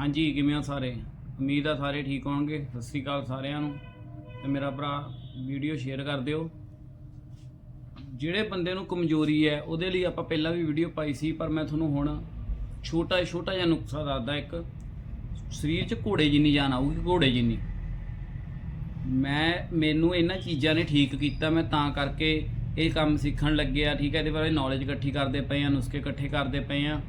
ਹਾਂਜੀ, ਕਿਵੇਂ ਆ ਸਾਰੇ? ਉਮੀਦ ਆ ਸਾਰੇ ਠੀਕ ਹੋਣਗੇ। ਸਤਿ ਸ੍ਰੀ ਅਕਾਲ ਸਾਰਿਆਂ ਨੂੰ ਤੇ ਮੇਰਾ ਭਰਾ ਵੀਡੀਓ ਸ਼ੇਅਰ ਕਰ ਦਿਓ। ਜਿਹੜੇ ਬੰਦੇ ਨੂੰ ਕਮਜ਼ੋਰੀ ਹੈ, ਉਹਦੇ ਲਈ ਆਪਾਂ ਪਹਿਲਾਂ ਵੀ ਵੀਡੀਓ ਪਾਈ ਸੀ, ਪਰ ਮੈਂ ਤੁਹਾਨੂੰ ਹੁਣ ਛੋਟਾ ਛੋਟਾ ਜਿਹਾ ਨੁਕਸਾ ਦੱਸਦਾ ਇੱਕ। ਸਰੀਰ 'ਚ ਘੋੜੇ ਜਿੰਨੀ ਜਾਨ ਆਊਗੀ, ਘੋੜੇ ਜਿੰਨੀ। ਮੈਂ, ਮੈਨੂੰ ਇਹਨਾਂ ਚੀਜ਼ਾਂ ਨੇ ਠੀਕ ਕੀਤਾ, ਮੈਂ ਤਾਂ ਕਰਕੇ ਇਹ ਕੰਮ ਸਿੱਖਣ ਲੱਗਿਆ, ਠੀਕ ਹੈ, ਇਹਦੇ ਬਾਰੇ ਨੌਲੇਜ ਇਕੱਠੀ ਕਰਦੇ ਪਏ ਆ ਨੁਸਖੇ ਇਕੱਠੇ ਕਰਦੇ ਪਏ ਆ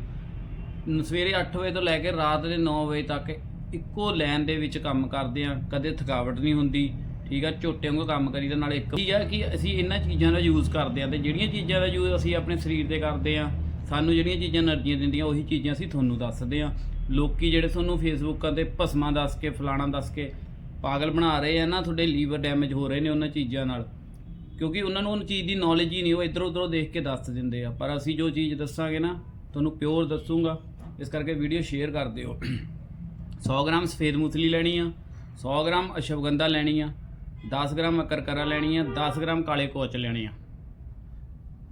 ਸਵੇਰੇ 8 ਵਜੇ ਤੋਂ ਲੈ ਕੇ ਰਾਤ ਦੇ 9 ਵਜੇ ਤੱਕ ਇੱਕੋ ਲਾਈਨ ਦੇ ਵਿੱਚ ਕੰਮ ਕਰਦੇ ਆ ਕਦੇ ਥਕਾਵਟ ਨਹੀਂ ਹੁੰਦੀ, ਠੀਕ ਆ, ਝੋਟੇ ਵਾਂਗੂ ਕੰਮ ਕਰੀਦਾ, ਨਾਲ ਇੱਕ ਕੀ ਆ ਕਿ ਅਸੀਂ ਇਹਨਾਂ ਚੀਜ਼ਾਂ ਦਾ ਯੂਜ਼ ਕਰਦੇ ਆ ਤੇ ਜਿਹੜੀਆਂ ਚੀਜ਼ਾਂ ਦਾ ਯੂਜ਼ ਅਸੀਂ ਆਪਣੇ ਸਰੀਰ ਤੇ ਕਰਦੇ ਆ ਸਾਨੂੰ ਜਿਹੜੀਆਂ ਚੀਜ਼ਾਂ એનર્ਜੀ ਦਿੰਦੀਆਂ, ਉਹੀ ਚੀਜ਼ਾਂ ਅਸੀਂ ਤੁਹਾਨੂੰ ਦੱਸਦੇ ਆ ਲੋਕੀ ਜਿਹੜੇ ਤੁਹਾਨੂੰ ਫੇਸਬੁੱਕਾਂ ਤੇ ਭਸਮਾਂ ਦੱਸ ਕੇ, ਫਲਾਣਾ ਦੱਸ ਕੇ ਪਾਗਲ ਬਣਾ ਰਹੇ ਆ ਨਾ, ਤੁਹਾਡੇ ਲੀਵਰ ਡੈਮੇਜ ਹੋ ਰਹੇ ਨੇ ਉਹਨਾਂ ਚੀਜ਼ਾਂ ਨਾਲ, ਕਿਉਂਕਿ ਉਹਨਾਂ ਨੂੰ ਉਹ ਚੀਜ਼ ਦੀ ਨੌਲੇਜ ਹੀ ਨਹੀਂ, ਉਹ ਇੱਧਰੋਂ ਉੱਧਰੋਂ ਦੇਖ ਕੇ ਦੱਸ ਦਿੰਦੇ ਆ। ਪਰ ਅਸੀਂ ਜੋ ਚੀਜ਼ ਦੱਸਾਂਗੇ ਨਾ, ਤੁਹਾਨੂੰ ਪਿਓਰ ਦੱਸੂਗਾ। ਇਸ ਕਰਕੇ ਵੀਡੀਓ ਸ਼ੇਅਰ ਕਰ ਦਿਓ। 100 ਗ੍ਰਾਮ ਸਫੇਦ ਮੂਸਲੀ ਲੈਣੀ ਆ 100 ਗ੍ਰਾਮ ਅਸ਼ਵਗੰਧਾ ਲੈਣੀ ਆ 10 ਗ੍ਰਾਮ ਅਕਰਕਰਾ ਲੈਣੀ ਆ 10 ਗ੍ਰਾਮ ਕਾਲੇ ਕੋਚ ਲੈਣੇ ਆ।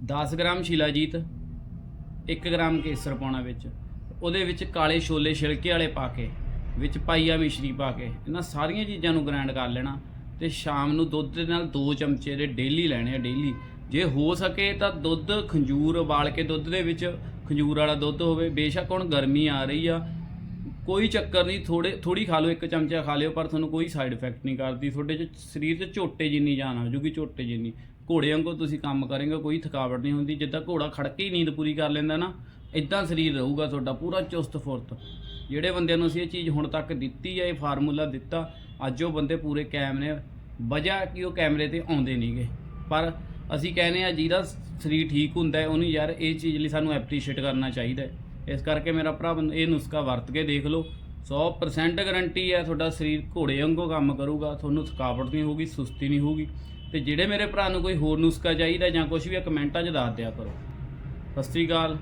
10 ਗ੍ਰਾਮ ਸ਼ਿਲਾਜੀਤ 1 ਗ੍ਰਾਮ ਕੇਸਰ ਪਾਉਣਾ ਵਿੱਚ। ਉਹਦੇ ਵਿੱਚ ਕਾਲੇ ਛੋਲੇ ਛਿਲਕੇ ਵਾਲੇ ਪਾ ਕੇ, ਵਿੱਚ ਪਾਈਆ ਮਿਸ਼ਰੀ ਪਾ ਕੇ, ਇਹਨਾਂ ਸਾਰੀਆਂ ਚੀਜ਼ਾਂ ਨੂੰ ਗ੍ਰਾਈਂਡ ਕਰ ਲੈਣਾ ਤੇ ਸ਼ਾਮ ਨੂੰ ਦੁੱਧ ਦੇ ਨਾਲ 2 ਚਮਚੇ ਦੇ ਡੇਲੀ ਲੈਣੇ ਆ, ਡੇਲੀ। ਜੇ ਹੋ ਸਕੇ ਤਾਂ ਦੁੱਧ ਖੰਜੂਰ ਉਬਾਲ ਕੇ ਦੁੱਧ ਦੇ ਵਿੱਚ ਖਜੂਰ ਵਾਲਾ ਦੁੱਧ ਹੋਵੇ, ਬੇਸ਼ੱਕ ਹੁਣ ਗਰਮੀ ਆ ਰਹੀ ਆ, ਕੋਈ ਚੱਕਰ ਨਹੀਂ ਥੋੜੇ ਥੋੜੀ ਖਾ ਲਓ, ਇੱਕ ਚਮਚਾ ਖਾ ਲਿਓ, ਪਰ ਤੁਹਾਨੂੰ ਕੋਈ ਸਾਈਡ ਇਫੈਕਟ ਨਹੀਂ ਕਰਦੀ, ਤੁਹਾਡੇ ਚ ਸਰੀਰ 'ਚ ਝੋਟੇ ਜਿੰਨੀ ਜਾਨ ਆ ਜੂਗੀ ਝੋਟੇ ਜਿੰਨੀ। ਘੋੜੇ ਵਾਂਗੂ ਤੁਸੀਂ ਕੰਮ ਕਰੋਗੇ, ਕੋਈ ਥਕਾਵਟ ਨਹੀਂ ਹੁੰਦੀ, ਜਿੱਦਾਂ ਘੋੜਾ ਖੜ ਕੇ ਹੀ ਨੀਂਦ ਪੂਰੀ ਕਰ ਲੈਂਦਾ ਨਾ ਇਦਾਂ ਸਰੀਰ ਰਹੂਗਾ ਤੁਹਾਡਾ, ਪੂਰਾ ਚੁਸਤ ਫੁਰਤ। ਜਿਹੜੇ ਬੰਦਿਆਂ ਨੂੰ ਅਸੀਂ ਇਹ ਚੀਜ਼ ਹੁਣ ਤੱਕ ਦਿੱਤੀ ਹੈ ਇਹ ਫਾਰਮੂਲਾ ਦਿੱਤਾ, ਅੱਜ ਉਹ ਬੰਦੇ ਪੂਰੇ ਕਾਇਮ ਨੇ, ਵਜ੍ਹਾ ਕਿ ਉਹ ਕੈਮਰੇ ਤੇ ਆਉਂਦੇ ਨਹੀਂਗੇ ਪਰ ਅਸੀਂ ਕਹਿੰਦੇ ਆ ਜਿਹਦਾ ਸਰੀਰ ਠੀਕ ਹੁੰਦਾ ਹੈ, ਉਹਨੂੰ ਯਾਰ ਇਹ ਚੀਜ਼ ਲਈ ਸਾਨੂੰ ਐਪਰੀਸ਼ੀਏਟ ਕਰਨਾ ਚਾਹੀਦਾ ਹੈ। ਇਸ ਕਰਕੇ ਮੇਰਾ ਭਰਾ ਇਹ ਨੁਸਖਾ ਵਰਤ ਕੇ ਦੇਖ ਲਓ। 100% ਗਾਰੰਟੀ ਹੈ ਤੁਹਾਡਾ ਸਰੀਰ ਘੋੜੇ ਵਾਂਗੂ ਕੰਮ ਕਰੂਗਾ, ਤੁਹਾਨੂੰ ਥਕਾਵਟ ਨਹੀਂ ਹੋਊਗੀ, ਸੁਸਤੀ ਨਹੀਂ ਹੋਊਗੀ। ਤੇ ਜਿਹੜੇ ਮੇਰੇ ਭਰਾ ਨੂੰ ਕੋਈ ਹੋਰ ਨੁਸਖਾ ਚਾਹੀਦਾ ਜਾਂ ਕੁਝ ਵੀ ਕਮੈਂਟਾਂ 'ਚ ਦੱਸ ਦਿਆ ਕਰੋ। ਸਤਿ ਸ੍ਰੀ ਅਕਾਲ।